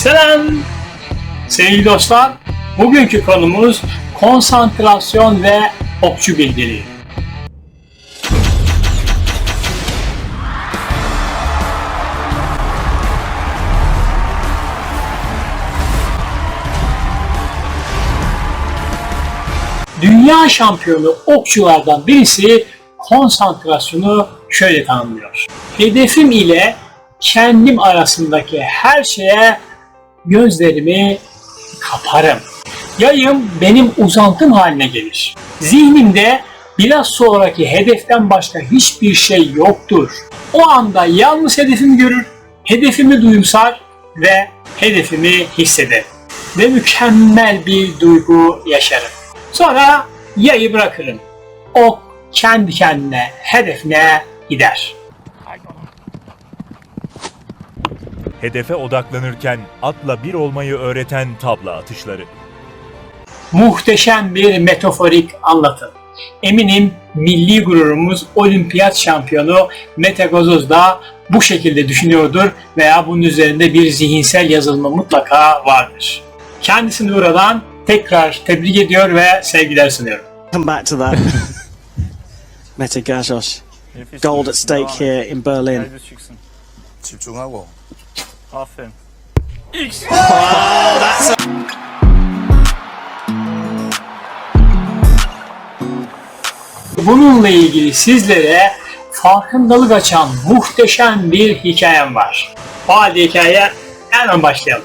Selam! Sevgili dostlar, bugünkü konumuz konsantrasyon ve okçu bilgiliği. Dünya şampiyonu okçulardan birisi konsantrasyonu şöyle tanımlıyor. Hedefim ile kendim arasındaki her şeye gözlerimi kaparım. Yayım benim uzantım haline gelir. Zihnimde biraz sonraki hedeften başka hiçbir şey yoktur. O anda yalnız hedefimi görür, hedefimi duyumsar ve hedefimi hissederim. Ve mükemmel bir duygu yaşarım. Sonra yayı bırakırım. O kendi kendine hedefine gider. Hedefe odaklanırken atla bir olmayı öğreten tabla atışları. muhteşem bir metaforik anlatım. Eminim milli gururumuz olimpiyat şampiyonu Mete Gazoz da bu şekilde düşünüyordur veya bunun üzerinde bir zihinsel yazılma mutlaka vardır. Kendisini buradan tekrar tebrik ediyor ve sevgiler sunuyorum. Come back to that. Mete Gajos. Gold at stake here in Berlin. çıksın. 집중하고. Aferin. Bununla ilgili sizlere farkındalık açan muhteşem bir hikayem var. O halde hikayeye hemen başlayalım.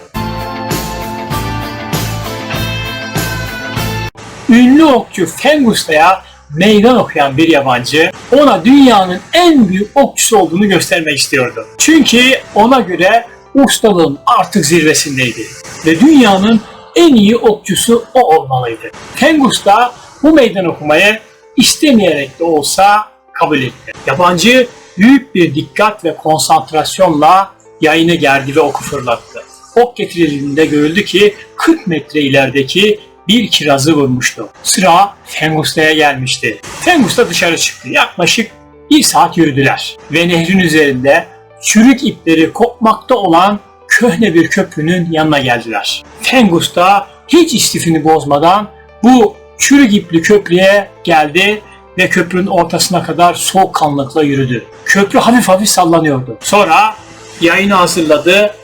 Ünlü okçu Fengusta'ya meydan okuyan bir yabancı ona dünyanın en büyük okçusu olduğunu göstermek istiyordu. Çünkü ona göre ustalığın artık zirvesindeydi ve dünyanın en iyi okçusu o olmalıydı. Fengusta bu meydan okumayı istemeyerek de olsa kabul etti. Yabancı büyük bir dikkat ve konsantrasyonla yayını gerdi ve oku fırlattı. Ok getirildiğinde görüldü ki 40 metre ilerideki bir kirazı vurmuştu. Sıra Fengusta'ya gelmişti. Fengusta dışarı çıktı. Yaklaşık bir saat yürüdüler. Ve nehrin üzerinde çürük ipleri kopmakta olan köhne bir köprünün yanına geldiler. Fengusta hiç istifini bozmadan bu çürük ipli köprüye geldi ve köprünün ortasına kadar soğukkanlılıkla yürüdü. Köprü hafif hafif sallanıyordu. Sonra yayını hazırladı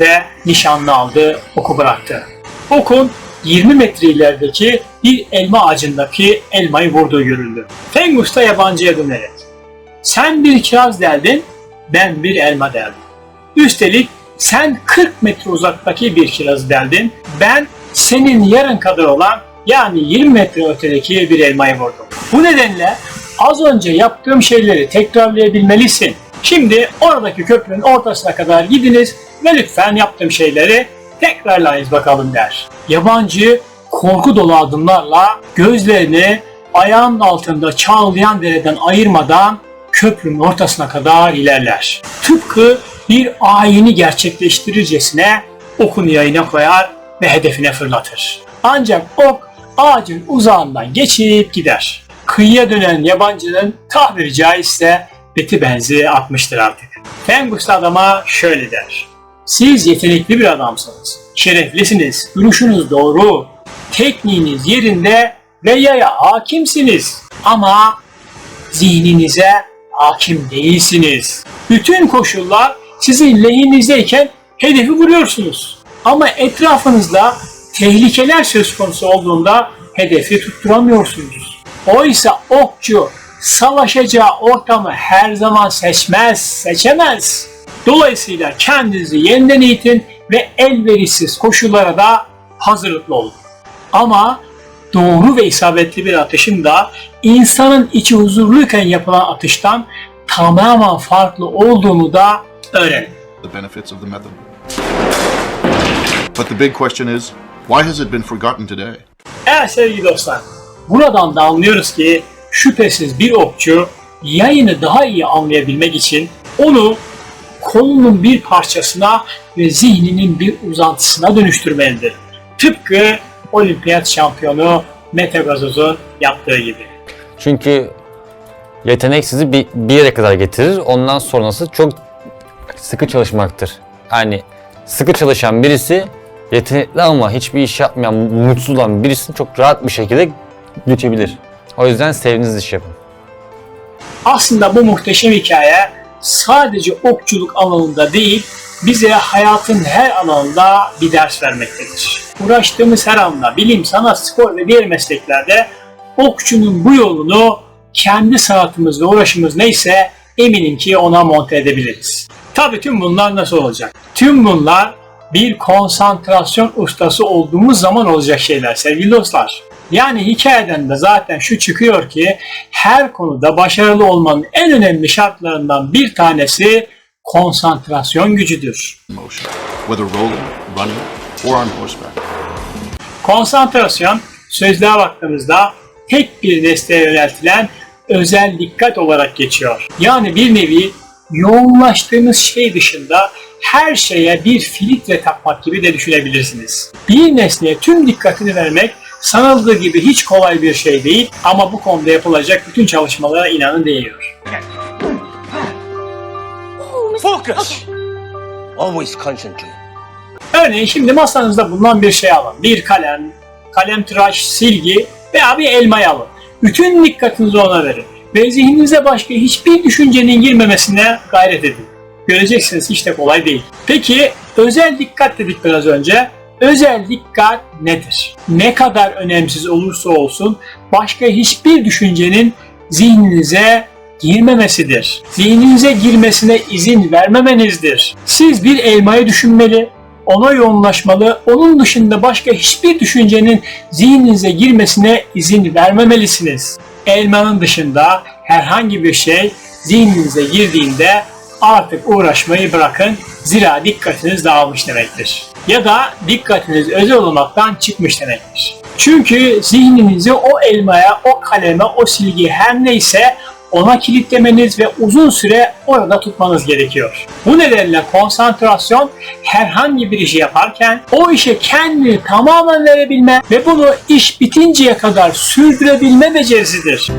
ve nişanlı aldı, oku bıraktı. Okun 20 metre ilerideki bir elma ağacındaki elmayı vurduğu görüldü. Fengus da yabancıya dönerek sen bir kiraz deldin, ben bir elma deldim. Üstelik sen 40 metre uzaktaki bir kirazı deldin, ben senin yarın kadar olan yani 20 metre ötedeki bir elmayı vurdum. Bu nedenle az önce yaptığım şeyleri tekrarlayabilmelisin. Şimdi oradaki köprünün ortasına kadar gidiniz ve lütfen yaptığım şeyleri tekrarlayınız bakalım der. Yabancı korku dolu adımlarla gözlerini ayağının altında çağlayan dereden ayırmadan köprünün ortasına kadar ilerler. Tıpkı bir ayini gerçekleştirircesine okunu yayına koyar ve hedefine fırlatır. Ancak ok ağacın uzağından geçip gider. Kıyıya dönen yabancının tabiri caizse beti benzi atmıştır artık. Fengus adama şöyle der. Siz yetenekli bir adamsınız. Şereflisiniz. Duruşunuz doğru. Tekniğiniz yerinde ve yaya hakimsiniz. Ama zihninize hakim değilsiniz. Bütün koşullar sizin lehinizdeyken hedefi vuruyorsunuz. Ama etrafınızda tehlikeler söz konusu olduğunda hedefi tutturamıyorsunuz. Oysa okçu savaşacağı ortamı her zaman seçmez, seçemez. Dolayısıyla kendinizi yeniden eğitin ve elverişsiz koşullara da hazırlıklı olun. Ama doğru ve isabetli bir atışın da insanın içi huzurluyken yapılan atıştan tamamen farklı olduğunu da öğrenin. the benefits of the method. But the big question is, why has it been forgotten today? Evet sevgili dostlar, buradan da anlıyoruz ki şüphesiz bir okçu yayını daha iyi anlayabilmek için onu kolunun bir parçasına ve zihninin bir uzantısına dönüştürmelidir. Tıpkı olimpiyat şampiyonu Mete Gazoz'un yaptığı gibi. Çünkü yetenek sizi bir, bir yere kadar getirir. Ondan sonrası çok sıkı çalışmaktır. Yani sıkı çalışan birisi yetenekli ama hiçbir iş yapmayan, mutsuz olan birisini çok rahat bir şekilde geçebilir. O yüzden sevdiğiniz iş yapın. Aslında bu muhteşem hikaye sadece okçuluk alanında değil, bize hayatın her alanında bir ders vermektedir. Uğraştığımız her anda bilim, sanat, spor ve diğer mesleklerde okçunun bu yolunu kendi sanatımız ve uğraşımız neyse eminim ki ona monte edebiliriz. Tabii tüm bunlar nasıl olacak? Tüm bunlar bir konsantrasyon ustası olduğumuz zaman olacak şeyler sevgili dostlar. Yani hikayeden de zaten şu çıkıyor ki her konuda başarılı olmanın en önemli şartlarından bir tanesi konsantrasyon gücüdür. Motion, whether rolling, running, or on horseback. Konsantrasyon sözlüğe baktığımızda tek bir nesneye yöneltilen özel dikkat olarak geçiyor. Yani bir nevi yoğunlaştığınız şey dışında her şeye bir filtre takmak gibi de düşünebilirsiniz. Bir nesneye tüm dikkatini vermek sanıldığı gibi hiç kolay bir şey değil ama bu konuda yapılacak bütün çalışmalara inanın değiyor. Focus! Always concentrate. Örneğin şimdi masanızda bulunan bir şey alın. Bir kalem, kalem tıraş, silgi veya bir elmayı alın. Bütün dikkatinizi ona verin. Ve zihninize başka hiçbir düşüncenin girmemesine gayret edin. Göreceksiniz hiç de kolay değil. Peki özel dikkat dedik biraz önce. Özel dikkat nedir? Ne kadar önemsiz olursa olsun başka hiçbir düşüncenin zihninize girmemesidir. Zihninize girmesine izin vermemenizdir. Siz bir elmayı düşünmeli, ona yoğunlaşmalı, onun dışında başka hiçbir düşüncenin zihninize girmesine izin vermemelisiniz. Elmanın dışında herhangi bir şey zihninize girdiğinde artık uğraşmayı bırakın, zira dikkatiniz dağılmış demektir. Ya da dikkatiniz özel olmaktan çıkmış demektir. Çünkü zihninizi o elmaya, o kaleme, o silgiye her neyse ona kilitlemeniz ve uzun süre orada tutmanız gerekiyor. Bu nedenle konsantrasyon herhangi bir işi yaparken o işe kendini tamamen verebilme ve bunu iş bitinceye kadar sürdürebilme becerisidir.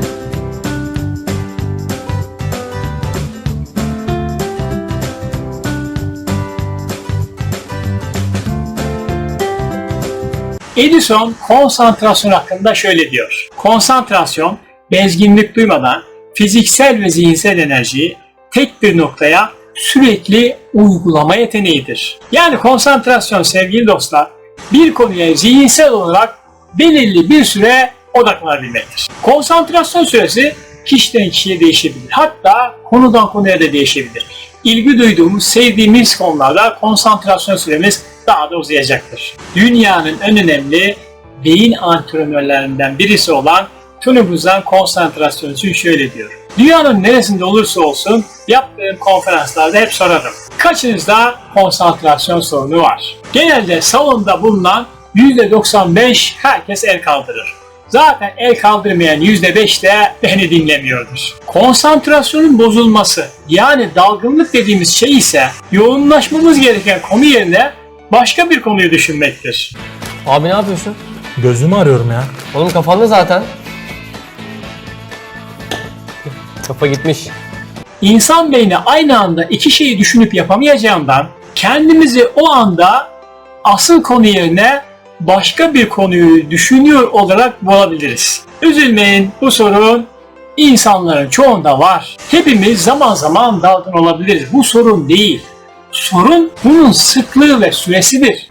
Edison konsantrasyon hakkında şöyle diyor. Konsantrasyon, bezginlik duymadan fiziksel ve zihinsel enerjiyi tek bir noktaya sürekli uygulama yeteneğidir. Yani konsantrasyon sevgili dostlar bir konuya zihinsel olarak belirli bir süre odaklanabilmektir. Konsantrasyon süresi kişiden kişiye değişebilir. Hatta konudan konuya da değişebilir. İlgi duyduğumuz, sevdiğimiz konularda konsantrasyon süremiz daha da uzayacaktır. Dünyanın en önemli beyin antrenörlerinden birisi olan Tony Buzan konsantrasyon için şöyle diyor. Dünyanın neresinde olursa olsun yaptığım konferanslarda hep sorarım. Kaçınızda konsantrasyon sorunu var? Genelde salonda bulunan %95 herkes el kaldırır. Zaten el kaldırmayan %5 de beni dinlemiyordur. Konsantrasyonun bozulması yani dalgınlık dediğimiz şey ise yoğunlaşmamız gereken konu yerine başka bir konuyu düşünmektir. Abi ne yapıyorsun? Gözümü arıyorum ya. Oğlum kafanda zaten. Kafa gitmiş. İnsan beyni aynı anda iki şeyi düşünüp yapamayacağından kendimizi o anda asıl konu yerine başka bir konuyu düşünüyor olarak bulabiliriz. Üzülmeyin bu sorun insanların çoğunda var. Hepimiz zaman zaman dalgın olabiliriz. Bu sorun değil. Sorun bunun sıklığı ve süresidir.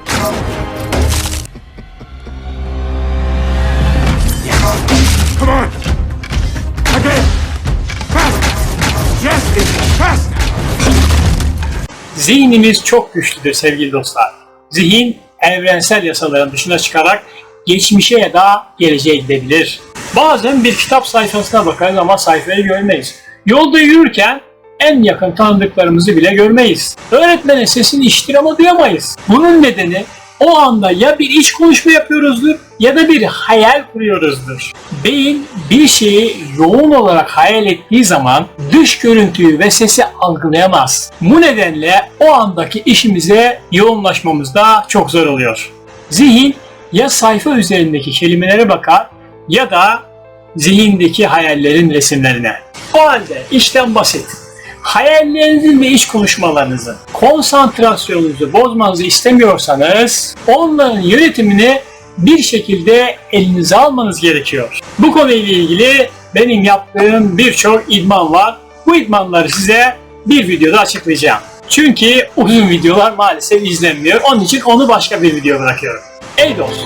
Zihnimiz çok güçlüdür sevgili dostlar. Zihin evrensel yasaların dışına çıkarak geçmişe ya da geleceğe gidebilir. Bazen bir kitap sayfasına bakarız ama sayfayı görmeyiz. Yolda yürürken en yakın tanıdıklarımızı bile görmeyiz. Öğretmenin sesini işitir ama duyamayız. Bunun nedeni o anda ya bir iç konuşma yapıyoruzdur ya da bir hayal kuruyoruzdur. Beyin bir şeyi yoğun olarak hayal ettiği zaman dış görüntüyü ve sesi algılayamaz. Bu nedenle o andaki işimize yoğunlaşmamız da çok zor oluyor. Zihin ya sayfa üzerindeki kelimelere bakar ya da zihindeki hayallerin resimlerine. O halde işlem basit. Hayallerinizin ve iş konuşmalarınızı, konsantrasyonunuzu bozmanızı istemiyorsanız onların yönetimini bir şekilde elinize almanız gerekiyor. Bu konuyla ilgili benim yaptığım birçok idman var. Bu idmanları size bir videoda açıklayacağım. Çünkü uzun videolar maalesef izlenmiyor. Onun için onu başka bir video bırakıyorum. Ey dost,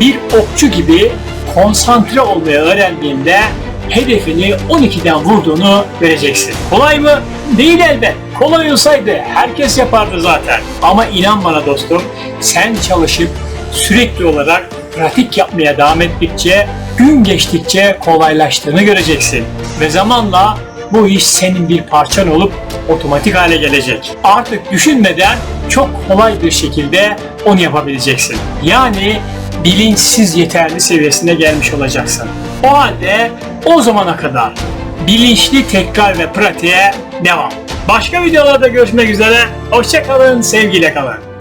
bir okçu gibi konsantre olmayı öğrendiğinde hedefini 12'den vurduğunu göreceksin. Kolay mı? Değil elbet. Kolay olsaydı herkes yapardı zaten. Ama inan bana dostum, sen çalışıp sürekli olarak pratik yapmaya devam ettikçe, gün geçtikçe kolaylaştığını göreceksin. Ve zamanla bu iş senin bir parçan olup otomatik hale gelecek. Artık düşünmeden çok kolay bir şekilde onu yapabileceksin. Yani bilinçsiz yeterli seviyesine gelmiş olacaksın. O halde o zamana kadar bilinçli tekrar ve pratiğe devam. Başka videolarda görüşmek üzere. Hoşçakalın, sevgiyle kalın.